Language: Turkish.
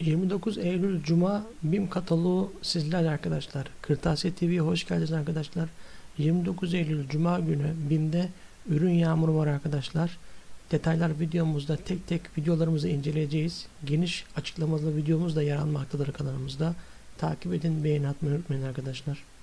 29 Eylül Cuma BİM kataloğu sizlerle arkadaşlar. Kırtasiye TV'ye hoş geldiniz arkadaşlar. 29 Eylül Cuma günü BİM'de ürün yağmuru var arkadaşlar. Detaylar videomuzda tek tek videolarımızı inceleyeceğiz. Geniş açıklamalı videomuz da yer almaktadır kanalımızda. Takip edin, beğeni atmayı unutmayın arkadaşlar.